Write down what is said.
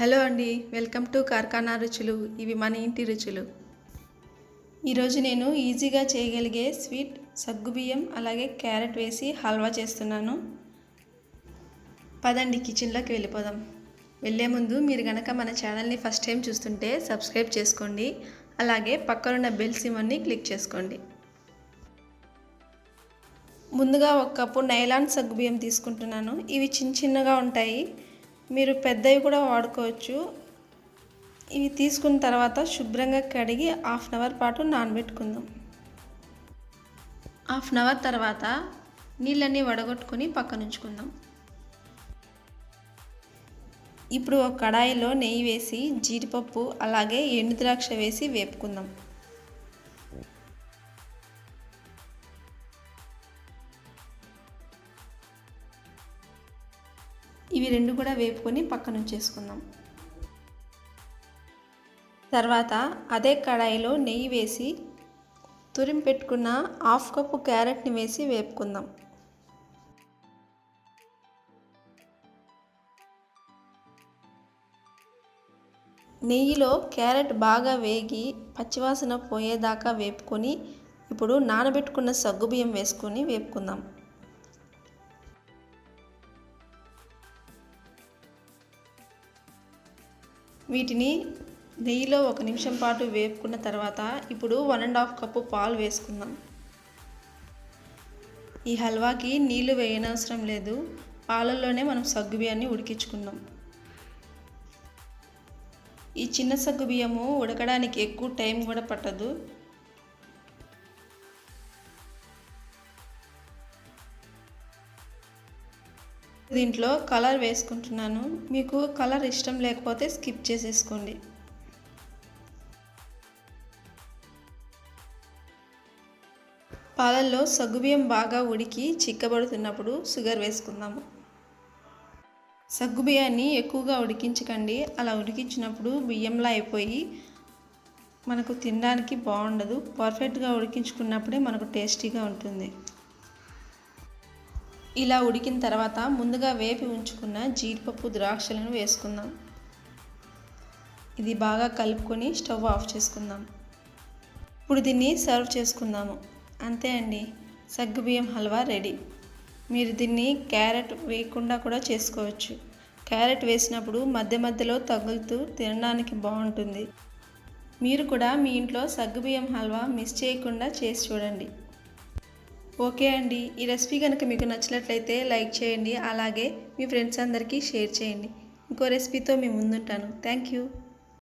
Hello అండి welcome to కార్ఖానా రుచులు. ఇవి మన ఇంటి రుచులు. ఈరోజు నేను ఈజీగా చేయగలిగే స్వీట్ సగ్గుబియ్యం అలాగే క్యారెట్ వేసి హల్వా చేస్తున్నాను. పదండి కిచెన్లోకి వెళ్ళిపోదాం. వెళ్ళే ముందు మీరు కనుక మన ఛానల్ని ఫస్ట్ టైం చూస్తుంటే సబ్స్క్రైబ్ చేసుకోండి. అలాగే పక్కనున్న బెల్ సిమన్ని క్లిక్ చేసుకోండి. ముందుగా ఒక కప్పు నైలాన్ సగ్గుబియ్యం తీసుకుంటున్నాను. ఇవి చిన్న చిన్నగా ఉంటాయి. మీరు పెద్దవి కూడా వాడుకోవచ్చు. ఇవి తీసుకున్న తర్వాత శుభ్రంగా కడిగి హాఫ్ అన్ అవర్ పాటు నానబెట్టుకుందాం. హాఫ్ అన్ అవర్ తర్వాత నీళ్ళన్నీ వడగొట్టుకొని పక్కన ఉంచుకుందాం. ఇప్పుడు ఒక కడాయిలో నెయ్యి వేసి జీడిపప్పు అలాగే ఎండు ద్రాక్ష వేసి వేపుకుందాం. ఇవి రెండు కూడా వేపుకొని పక్కన ఉంచేసుకుందాం. తర్వాత అదే కడాయిలో నెయ్యి వేసి తురిమి పెట్టుకున్న హాఫ్ కప్పు క్యారెట్ని వేసి వేపుకుందాం. నెయ్యిలో క్యారెట్ బాగా వేగి పచ్చివాసన పోయేదాకా వేపుకొని ఇప్పుడు నానబెట్టుకున్న సగ్గుబియ్యం వేసుకొని వేపుకుందాం. వీటిని నెయ్యిలో ఒక నిమిషం పాటు వేపుకున్న తర్వాత ఇప్పుడు వన్ అండ్ హాఫ్ కప్పు పాలు వేసుకుందాం. ఈ హల్వాకి నీళ్ళు వేయనవసరం లేదు. పాలల్లోనే మనం సగ్గు బియ్యాన్ని ఉడికించుకుందాం. ఈ చిన్న సగ్గు బియ్యము ఉడకడానికి ఎక్కువ టైం కూడా పట్టదు. దీంట్లో కలర్ వేసుకుంటున్నాను. మీకు కలర్ ఇష్టం లేకపోతే స్కిప్ చేసేసుకోండి. పాలల్లో సగ్గుబియ్యం బాగా ఉడికి చిక్కబడుతున్నప్పుడు షుగర్ వేసుకుందాము సగ్గుబియ్యాన్ని ఎక్కువగా ఉడికించకండి. అలా ఉడికించినప్పుడు బియ్యంలా అయిపోయి మనకు తినడానికి బాగుండదు. పర్ఫెక్ట్గా ఉడికించుకున్నప్పుడే మనకు టేస్టీగా ఉంటుంది. ఇలా ఉడికిన తర్వాత ముందుగా వేపి ఉంచుకున్న జీడిపప్పు ద్రాక్షలను వేసుకుందాం. ఇది బాగా కలుపుకొని స్టవ్ ఆఫ్ చేసుకుందాం. ఇప్పుడు దీన్ని సర్వ్ చేసుకుందాము. అంతే అండి సగ్గుబియ్యం హల్వా రెడీ. మీరు దీన్ని క్యారెట్ వేయకుండా కూడా చేసుకోవచ్చు. క్యారెట్ వేసినప్పుడు మధ్య మధ్యలో తగులుతూ తినడానికి బాగుంటుంది. మీరు కూడా మీ ఇంట్లో సగ్గుబియ్యం హల్వా మిస్ చేయకుండా చేసి చూడండి. ఓకే అండి. ఈ రెసిపీ కనుక మీకు నచ్చినట్లయితే లైక్ చేయండి. అలాగే మీ ఫ్రెండ్స్ అందరికీ షేర్ చేయండి. ఇంకో రెసిపీతో మీ ముందుంటాను. Thank you.